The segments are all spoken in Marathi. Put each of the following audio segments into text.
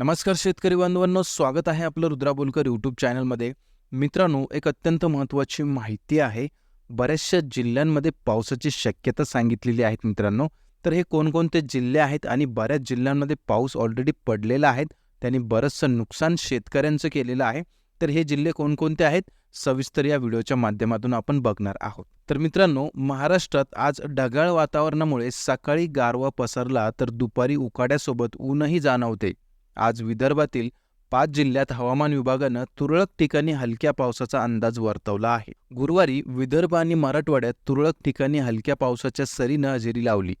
नमस्कार शेतकरी बांधवांनो स्वागत आहे आपलं रुद्रा बोलकर यूट्यूब चॅनलमध्ये मित्रांनो एक अत्यंत महत्त्वाची माहिती आहे. बऱ्याचशा जिल्ह्यांमध्ये पावसाची शक्यता सांगितलेली आहेत मित्रांनो. तर हे कोणकोणते जिल्हे आहेत आणि बऱ्याच जिल्ह्यांमध्ये पाऊस ऑलरेडी पडलेला आहे. त्यांनी बरंचसं नुकसान शेतकऱ्यांचं केलेलं आहे. तर हे जिल्हे कोणकोणते आहेत? सविस्तर या व्हिडिओच्या माध्यमातून आपण बघणार आहोत. तर मित्रांनो महाराष्ट्रात आज ढगाळ वातावरणामुळे सकाळी गारवा पसरला तर दुपारी उकाड्यासोबत ऊनही जाणवते. आज विदर्भातील पाच जिल्ह्यात हवामान विभागानं तुरळक ठिकाणी हलक्या पावसाचा अंदाज वर्तवला आहे. गुरुवारी विदर्भ आणि मराठवाड्यात तुरळक ठिकाणी हलक्या पावसाच्या सरीनं हजेरी लावली.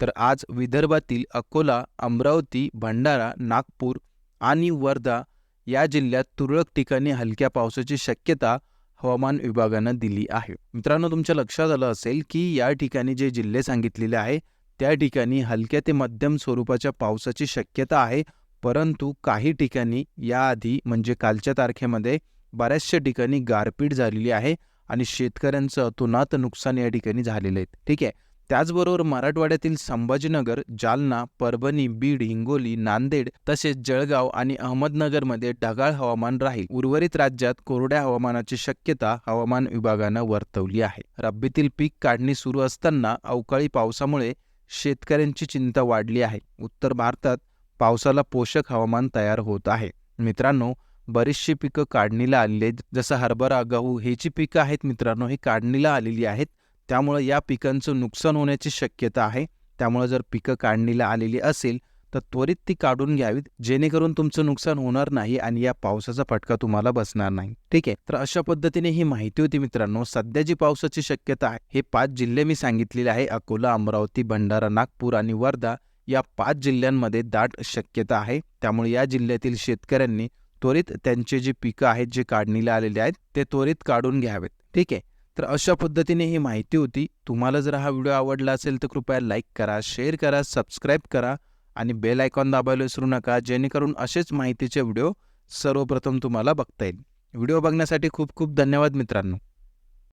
तर आज विदर्भातील अकोला अमरावती भंडारा नागपूर आणि वर्धा या जिल्ह्यात तुरळक ठिकाणी हलक्या पावसाची शक्यता हवामान विभागानं दिली आहे. मित्रांनो तुमच्या लक्षात आलं असेल की या ठिकाणी जे जिल्हे सांगितलेले आहे त्या ठिकाणी हलक्या ते मध्यम स्वरूपाच्या पावसाची शक्यता आहे. परंतु काही ठिकाणी याआधी म्हणजे कालच्या तारखेमध्ये बऱ्याचशा ठिकाणी गारपीट झालेली आहे आणि शेतकऱ्यांचं अतोनात नुकसान या ठिकाणी झालेलं आहे. ठीक आहे? त्याचबरोबर मराठवाड्यातील संभाजीनगर जालना परभणी बीड हिंगोली नांदेड तसेच जळगाव आणि अहमदनगरमध्ये ढगाळ हवामान राहील. उर्वरित राज्यात कोरड्या हवामानाची शक्यता हवामान विभागानं वर्तवली आहे. रब्बीतील पीक काढणी सुरू असताना अवकाळी पावसामुळे शेतकऱ्यांची चिंता वाढली आहे. उत्तर भारतात पावसाला पोषक हवामान तयार होत आहे. मित्रांनो बरीचशी पिकं काढणीला आलेली आहेत. जसं हरभरा गहू ही जी पिकं आहेत मित्रांनो ही काढणीला आलेली आहेत. त्यामुळे या पिकांचं नुकसान होण्याची शक्यता आहे. त्यामुळे जर पिकं काढणीला आलेली असेल तर त्वरित ती काढून घ्यावीत. जेणेकरून तुमचं नुकसान होणार नाही आणि या पावसाचा फटका तुम्हाला बसणार नाही. ठीक आहे? तर अशा पद्धतीने ही माहिती होती मित्रांनो. सध्या जी पावसाची शक्यता आहे हे पाच जिल्हे मी सांगितलेले आहे. अकोला अमरावती भंडारा नागपूर आणि वर्धा. या पाच जिल्ह्यांमध्ये दाट शक्यता आहे. त्यामुळे या जिल्ह्यातील शेतकऱ्यांनी त्वरित त्यांचे जे पिकं आहेत जे काढणीला आलेले आहेत ते त्वरित काढून घ्यावेत. ठीक आहे? तर अशा पद्धतीने ही माहिती होती. तुम्हाला जर हा व्हिडिओ आवडला असेल तर कृपया लाईक करा शेअर करा सबस्क्राईब करा आणि बेल आयकॉन दाबायला विसरू नका जेणेकरून असेच माहितीचे व्हिडिओ सर्वप्रथम तुम्हाला बघता येईल. व्हिडिओ बघण्यासाठी खूप खूप धन्यवाद मित्रांनो.